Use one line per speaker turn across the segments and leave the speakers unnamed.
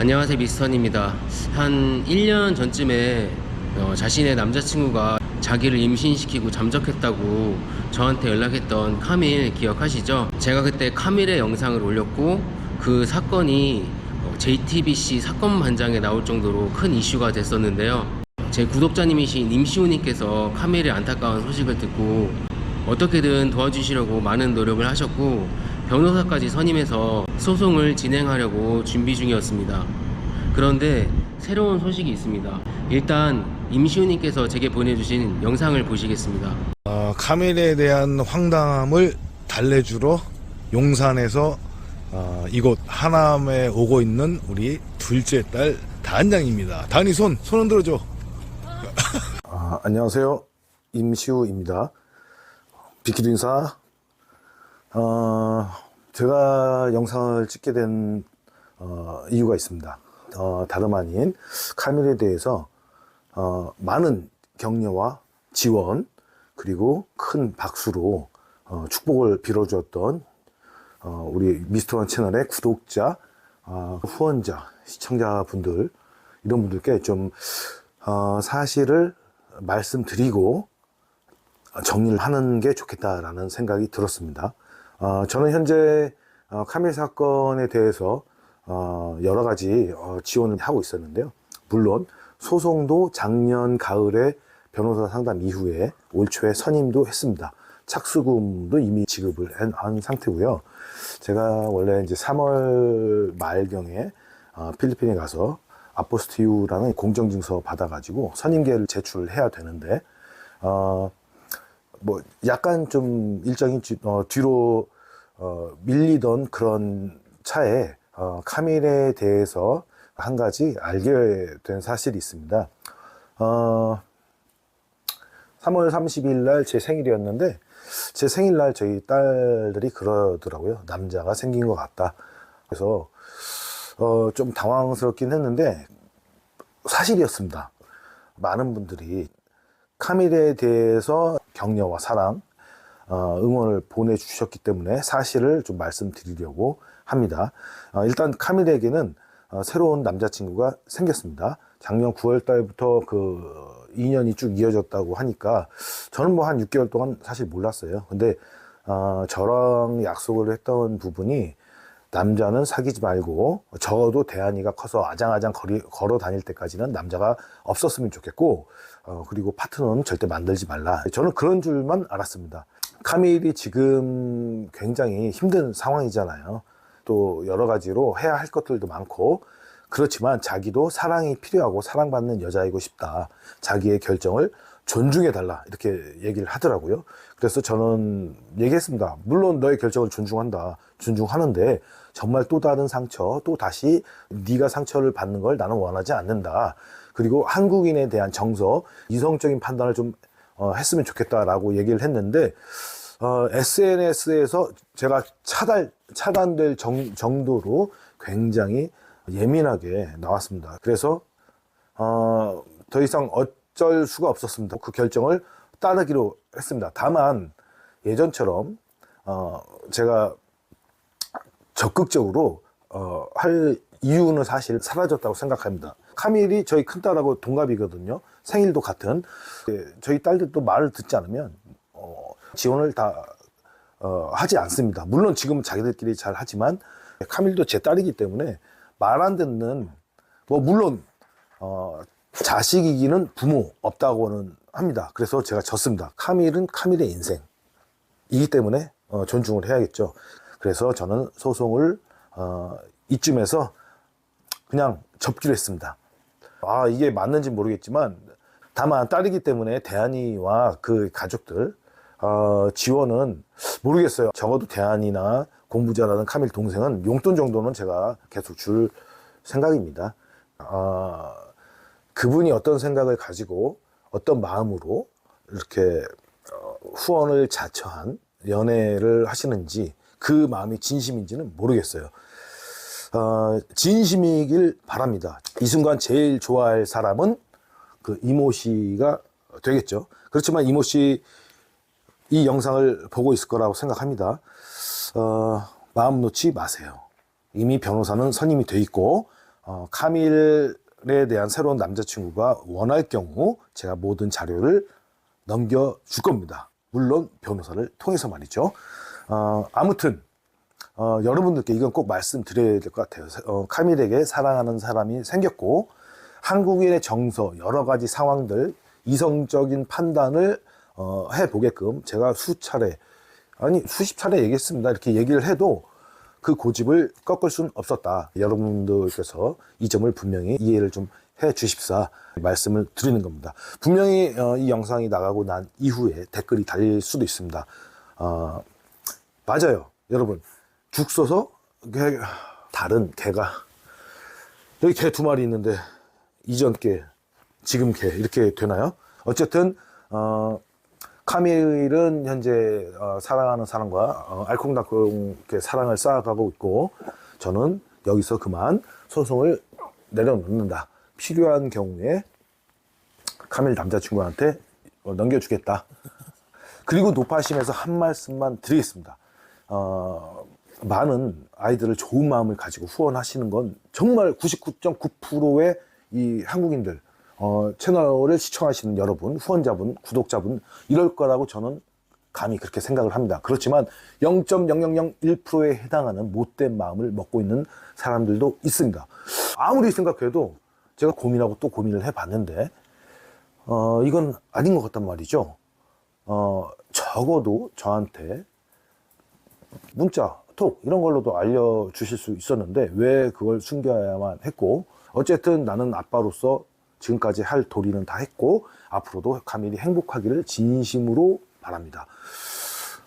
안녕하세요 미스턴입니다 한 1년 전쯤에 어, 자신의 남자친구가 자기를 임신시키고 잠적했다고 저한테 연락했던 카밀 기억하시죠? 제가 그때 카밀의 영상을 올렸고 그 사건이 JTBC 어, 사건 반장에 나올 정도로 큰 이슈가 됐었는데요 제 구독자님이신 임시우님께서 카밀의 안타까운 소식을 듣고 어떻게든 도와주시려고 많은 노력을 하셨고 변호사까지 선임해서 소송을 진행하려고 준비 중이었습니다. 그런데 새로운 소식이 있습니다. 일단 임시우님께서 제게 보내주신 영상을 보시겠습니다.
어, 카밀에 대한 황당함을 달래주러 용산에서 어, 이곳 하남에 오고 있는 우리 둘째 딸 단장입니다. 단이 손, 손 흔들어줘.
아, 안녕하세요. 임시우입니다. 비키드 인사. 어, 제가 영상을 찍게 된 어, 이유가 있습니다. 어, 다름 아닌 카밀에 대해서 어, 많은 격려와 지원 그리고 큰 박수로 어, 축복을 빌어주었던 어, 우리 미스터원 채널의 구독자, 어, 후원자, 시청자분들 이런 분들께 좀 어, 사실을 말씀드리고 정리를 하는 게 좋겠다라는 생각이 들었습니다. 어, 저는 현재 어, 카밀 사건에 대해서 어, 여러 가지 어, 지원을 하고 있었는데요. 물론 소송도 작년 가을에 변호사 상담 이후에 올 초에 선임도 했습니다. 착수금도 이미 지급을 한 상태고요. 제가 원래 이제 3월 말경에 어, 필리핀에 가서 아포스티우라는 공정증서 받아가지고 선임계를 제출해야 되는데 어, 뭐 약간 좀 일정이 뒤, 어, 뒤로 어, 밀리던 그런 차에 어, 카밀에 대해서 한 가지 알게 된 사실이 있습니다. 어, 3월 30일 날 제 생일이었는데 제 생일날 저희 딸들이 그러더라고요. 남자가 생긴 것 같다. 그래서 어, 좀 당황스럽긴 했는데 사실이었습니다. 많은 분들이 카밀에 대해서 격려와 사랑, 어, 응원을 보내주셨기 때문에 사실을 좀 말씀드리려고 합니다. 어, 일단 카밀에게는 어, 새로운 남자친구가 생겼습니다. 작년 9월 달부터 그 2년이 쭉 이어졌다고 하니까 저는 뭐 한 6개월 동안 사실 몰랐어요. 근데 저랑 약속을 했던 부분이 남자는 사귀지 말고 적어도 대한이가 커서 아장아장 거리, 걸어 다닐 때까지는 남자가 없었으면 좋겠고 어, 그리고 파트너는 절대 만들지 말라 저는 그런 줄만 알았습니다 카밀이 지금 굉장히 힘든 상황이잖아요 또 여러 가지로 해야 할 것들도 많고 그렇지만 자기도 사랑이 필요하고 사랑받는 여자이고 싶다 자기의 결정을 존중해 달라 이렇게 얘기를 하더라고요. 그래서 저는 얘기했습니다. 물론 너의 결정을 존중한다, 존중하는데 정말 또 다른 상처, 또 다시 네가 상처를 받는 걸 나는 원하지 않는다. 그리고 한국인에 대한 정서, 이성적인 판단을 좀 어, 했으면 좋겠다라고 얘기를 했는데 어, SNS에서 제가 차단 차단될 정, 정도로 굉장히 예민하게 나왔습니다. 그래서 어, 더 이상 어, 어쩔 수가 없었습니다. 그 결정을 따르기로 했습니다. 다만 예전처럼 어 제가 적극적으로 어 할 이유는 사실 사라졌다고 생각합니다. 카밀이 저희 큰딸하고 동갑이거든요. 생일도 같은 예, 저희 딸들도 말을 듣지 않으면 어 지원을 다 어 하지 않습니다. 물론 지금은 자기들끼리 잘 하지만 카밀도 제 딸이기 때문에 말 안 듣는 뭐 물론 어 자식 이기는 부모 없다고는 합니다. 그래서 제가 졌습니다. 카밀은 카밀의 인생이기 때문에 어, 존중을 해야겠죠. 그래서 저는 소송을 어, 이쯤에서 그냥 접기로 했습니다. 아 이게 맞는지 모르겠지만 다만 딸이기 때문에 대한이와 그 가족들 어, 지원은 모르겠어요. 적어도 대한이나 공부자라는 카밀 동생은 용돈 정도는 제가 계속 줄 생각입니다. 어, 그분이 어떤 생각을 가지고 어떤 마음으로 이렇게 어, 후원을 자처한 연애를 하시는지 그 마음이 진심인지는 모르겠어요. 어, 진심이길 바랍니다. 이 순간 제일 좋아할 사람은 그 이모 씨가 되겠죠. 그렇지만 이모 씨 이 영상을 보고 있을 거라고 생각합니다. 어, 마음 놓지 마세요. 이미 변호사는 선임이 돼 있고 어, 카밀 에 대한 새로운 남자친구가 원할 경우 제가 모든 자료를 넘겨줄 겁니다. 물론 변호사를 통해서 말이죠. 어, 아무튼 어, 여러분들께 이건 꼭 말씀드려야 될 것 같아요. 어, 카밀에게 사랑하는 사람이 생겼고 한국인의 정서 여러 가지 상황들 이성적인 판단을 어, 해보게끔 제가 수차례 아니 수십 차례 얘기했습니다. 이렇게 얘기를 해도 그 고집을 꺾을 수는 없었다. 여러분들께서 이 점을 분명히 이해를 좀 해 주십사 말씀을 드리는 겁니다. 분명히 어, 이 영상이 나가고 난 이후에 댓글이 달릴 수도 있습니다. 어, 맞아요. 여러분, 죽 써서 개, 다른 개가 여기 개 두 마리 있는데 이전 개, 지금 개 이렇게 되나요? 어쨌든 어, 카밀은 현재 어, 사랑하는 사람과 어, 알콩달콩 사랑을 쌓아가고 있고 저는 여기서 그만 소송을 내려놓는다. 필요한 경우에 카밀 남자친구한테 어, 넘겨주겠다. 그리고 노파심에서 한 말씀만 드리겠습니다. 어, 많은 아이들을 좋은 마음을 가지고 후원하시는 건 정말 99.9%의 이 한국인들 어, 채널을 시청하시는 여러분, 후원자분, 구독자분 이럴 거라고 저는 감히 그렇게 생각을 합니다. 그렇지만 0.0001%에 해당하는 못된 마음을 먹고 있는 사람들도 있습니다. 아무리 생각해도 제가 고민하고 또 고민을 해봤는데 어, 이건 아닌 것 같단 말이죠. 어, 적어도 저한테 문자, 톡 이런 걸로도 알려주실 수 있었는데 왜 그걸 숨겨야만 했고 어쨌든 나는 아빠로서 지금까지 할 도리는 다 했고 앞으로도 가밀이 행복하기를 진심으로 바랍니다.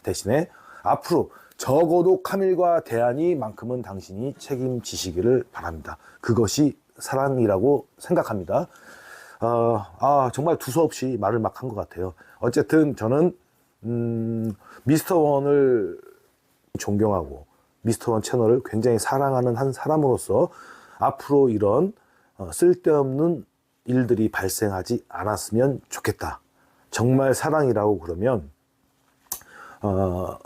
대신에 앞으로 적어도 카밀과 대안이만큼은 당신이 책임지시기를 바랍니다. 그것이 사랑이라고 생각합니다. 어, 아 정말 두서없이 말을 막 한 것 같아요. 어쨌든 저는 음, 미스터 원을 존경하고 미스터 원 채널을 굉장히 사랑하는 한 사람으로서 앞으로 이런 어, 쓸데없는 일들이 발생하지 않았으면 좋겠다. 정말 사랑이라고 그러면 어,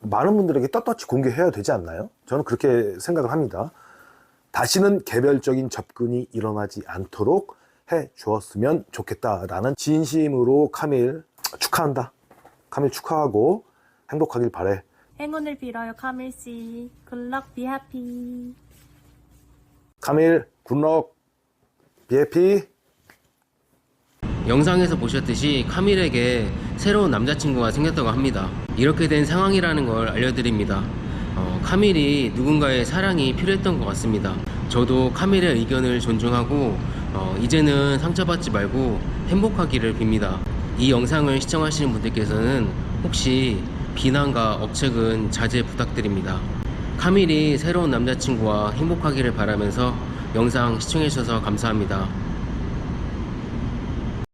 많은 분들에게 떳떳이 공개해야 되지 않나요? 저는 그렇게 생각을 합니다. 다시는 개별적인 접근이 일어나지 않도록 해 주었으면 좋겠다라는 진심으로 카밀 축하한다. 카밀 축하하고 행복하길 바래.
행운을 빌어요, 카밀 씨. 굿럭 비하피.
카밀 굿럭. BFP
영상에서 보셨듯이 카밀에게 새로운 남자친구가 생겼다고 합니다 이렇게 된 상황이라는 걸 알려드립니다 어, 카밀이 누군가의 사랑이 필요했던 것 같습니다 저도 카밀의 의견을 존중하고 어, 이제는 상처받지 말고 행복하기를 빕니다 이 영상을 시청하시는 분들께서는 혹시 비난과 억측은 자제 부탁드립니다 카밀이 새로운 남자친구와 행복하기를 바라면서 영상 시청해주셔서 감사합니다.